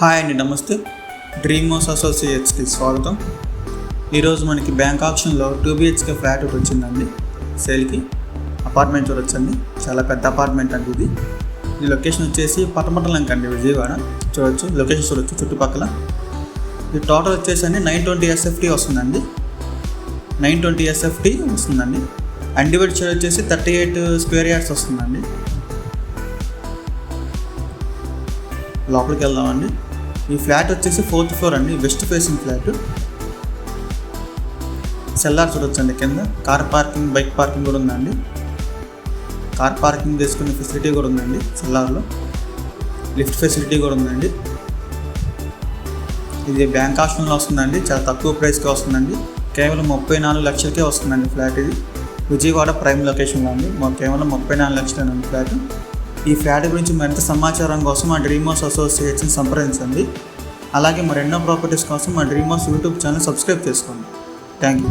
Hi అండి నమస్తే. Dream అసోసియేట్స్కి స్వాగతం. ఈరోజు మనకి బ్యాంక్ ఆప్షన్లో టూ బిహెచ్కే ఫ్లాట్ ఒకటి వచ్చిందండి. సేల్కి అపార్ట్మెంట్ చూడొచ్చండి. చాలా పెద్ద అపార్ట్మెంట్ అండి ఇది. ఈ లొకేషన్ వచ్చేసి పట్టమట్టలంక అండి విజయవాడ. చూడొచ్చు. లొకేషన్ చూడొచ్చు చుట్టుపక్కల. ఇది టోటల్ వచ్చేసి నైన్ ట్వంటీ ఎస్ఎఫ్టీ వస్తుందండి. నైన్ ట్వంటీ ఎస్ఎఫ్టీ వస్తుందండి. అండివైడ్ షేర్ వచ్చేసి థర్టీ ఎయిట్ స్క్వేర్ యార్డ్స్ వస్తుందండి. లోపలికి వెళ్దామండి. ఈ ఫ్లాట్ వచ్చేసి ఫోర్త్ ఫ్లోర్ అండి వెస్ట్ ఫేసింగ్ ఫ్లాట్. సెల్లార్ చూడొచ్చండి కింద. కార్ పార్కింగ్ బైక్ పార్కింగ్ కూడా ఉందండి. కార్ పార్కింగ్ చేసుకునే ఫెసిలిటీ కూడా ఉందండి సెల్లార్లో. లిఫ్ట్ ఫెసిలిటీ కూడా ఉందండి. ఇది బ్యాంక్ ఆప్షన్లో వస్తుందండి చాలా తక్కువ ప్రైస్కే వస్తుందండి. కేవలం ముప్పై నాలుగు లక్షలకే వస్తుందండి ఫ్లాట్ ఇది. విజయవాడ ప్రైమ్ లొకేషన్లో ఉంది మాకు కేవలం ముప్పై నాలుగు లక్షలేనండి ఫ్లాట్. ఈ ఫ్లాట్ గురించి మరింత సమాచారం కోసం మా డ్రీమ్ హౌస్ అసోసియేషన్ సంప్రదించండి. అలాగే మరెన్నో ప్రాపర్టీస్ కోసం మా dream house YouTube channel subscribe చేసుకోండి. Thank you.